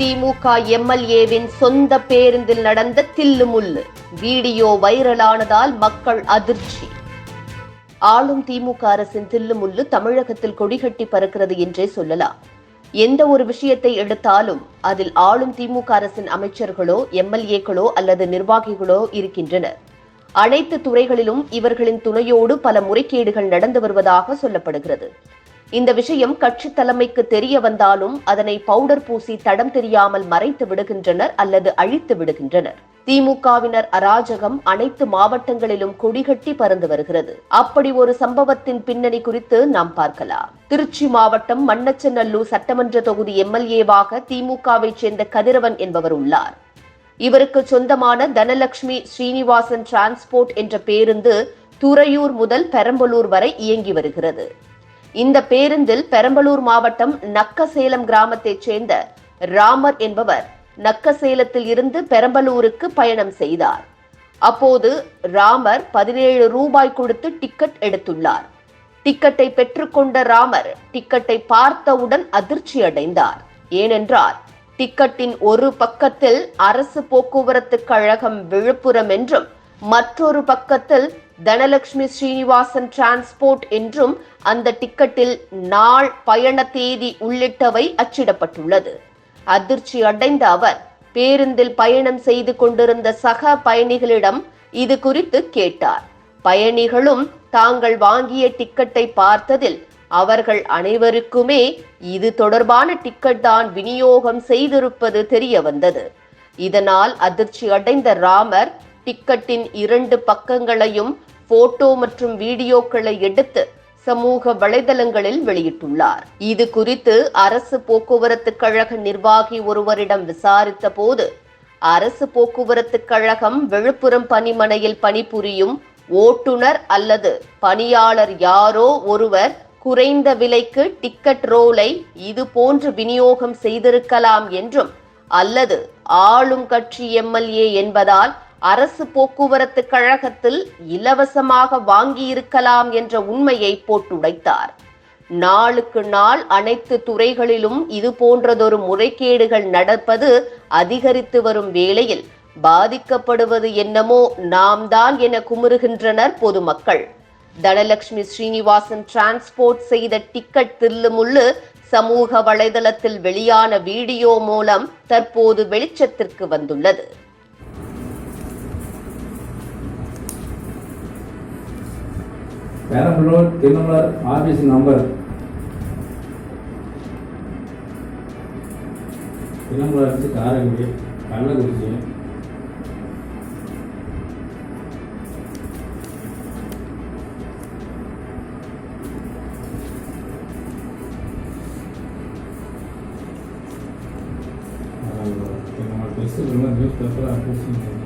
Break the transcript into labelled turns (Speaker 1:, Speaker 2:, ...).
Speaker 1: திமுக எம்எல்ஏவின் சொந்த பேருந்தில் நடந்த தில்லுமுல்லு வீடியோ வைரலானதால் மக்கள் அதிர்ச்சி. ஆளும் திமுக அரசின் தில்லுமுல்லு தமிழகத்தில் கொடிகட்டி பறக்கிறது என்றே சொல்லலாம். எந்த ஒரு விஷயத்தை எடுத்தாலும் அதில் ஆளும் திமுக அரசின் அமைச்சர்களோ எம்எல்ஏக்களோ அல்லது நிர்வாகிகளோ இருக்கின்றனர். அனைத்து துறைகளிலும் இவர்களின் துணையோடு பல முறைகேடுகள் நடந்து வருவதாக சொல்லப்படுகிறது. இந்த விஷயம் கட்சி தலைமைக்கு தெரிய வந்தாலும் அதனை பவுடர் பூசி தடம் தெரியாமல் மறைத்து விடுகின்றனர் அல்லது அழித்து விடுகின்றனர். திமுகவினர் அராஜகம் அனைத்து மாவட்டங்களிலும் கொடிகட்டி பறந்து வருகிறது. அப்படி ஒரு சம்பவத்தின் பின்னணி குறித்து நாம் பார்க்கலாம். திருச்சி மாவட்டம் மண்ணச்சநல்லூர் சட்டமன்ற தொகுதி எம்எல்ஏவாக திமுகவை சேர்ந்த கதிரவன் என்பவர் உள்ளார். இவருக்கு சொந்தமான தனலட்சுமி ஸ்ரீனிவாசன் டிரான்ஸ்போர்ட் என்ற பேருந்து துறையூர் முதல் பெரம்பலூர் வரை இயங்கி வருகிறது. இந்த பேருந்தில் பெரம்பலூர் மாவட்டம் நக்கசேலம் கிராமத்தைச் சேர்ந்த ராமர் என்பவர் நக்கசேலத்தில் இருந்து பெரம்பலூருக்கு பயணம் செய்தார். அப்போது ராமர் பதினேழு ரூபாய் கொடுத்து டிக்கெட் எடுத்துள்ளார். டிக்கெட்டை பெற்றுக்கொண்ட ராமர் டிக்கெட்டை பார்த்தவுடன் அதிர்ச்சி அடைந்தார். ஏனென்றால் டிக்கெட்டின் ஒரு பக்கத்தில் அரசு போக்குவரத்து கழகம் விழுப்புரம் என்றும் மற்றொரு பக்கத்தில் தனலட்சுமி ஸ்ரீனிவாசன் டிரான்ஸ்போர்ட் என்றும் அந்த டிக்கெட்டில் நாள் பயண தேதி உள்ளிட்டவை அச்சிடப்பட்டுள்ளது. அதிர்ச்சி அடைந்த அவர் பேருந்தில் பயணம் செய்து கொண்டிருந்த சக பயணிகளிடம் இது குறித்து கேட்டார். பயணிகளும் தாங்கள் வாங்கிய டிக்கெட்டை பார்த்ததில் அவர்கள் அனைவருக்குமே இது தொடர்பான டிக்கெட் தான் விநியோகம் செய்திருப்பது தெரிய வந்தது இதனால் அதிர்ச்சி அடைந்த ராமர் டிக்கெட்டின் இரண்டு பக்கங்களையும் போட்டோ மற்றும் வீடியோக்களை எடுத்து சமூக வலைதளங்களில் வெளியிட்டுள்ளார். இது குறித்து அரசு போக்குவரத்து கழக நிர்வாகி ஒருவரிடம் விசாரித்த போது அரசு போக்குவரத்து கழகம் விழுப்புரம் பணிமனையில் பணிபுரியும் ஓட்டுநர் அல்லது பணியாளர் யாரோ ஒருவர் குறைந்த விலைக்கு டிக்கெட் ரோலை இது போன்று விநியோகம் செய்திருக்கலாம் என்றும் அல்லது ஆளும் கட்சி எம்எல்ஏ என்பதால் அரசு போக்குவரத்து கழகத்தில் இலவசமாக வாங்கியிருக்கலாம் என்ற உண்மையை போட்டுடைத்தார். நாளுக்கு நாள் அனைத்து துறைகளிலும் இது போன்றதொரு முறைகேடுகள் நடப்பது அதிகரித்து வரும் வேளையில் பாதிக்கப்படுவது என்னமோ நாம் தான் என குமுறுகின்றனர் பொதுமக்கள். தனலட்சுமி ஸ்ரீனிவாசன் டிரான்ஸ்போர்ட் செய்த டிக்கெட் தில்லுமுள்ளு சமூக வலைதளத்தில் வெளியான வீடியோ மூலம் தற்போது வெளிச்சத்திற்கு வந்துள்ளது.
Speaker 2: பெரம்பலூர் திருநள்ளர் ஆஃபீஸ் நம்பர் திருநள்ளர்ச்சி காரைக்குடி கள்ளக்குறிச்சி நம்ம டெஸ்ட் நியூஸ் பேப்பர் அப்ளிகேஷன்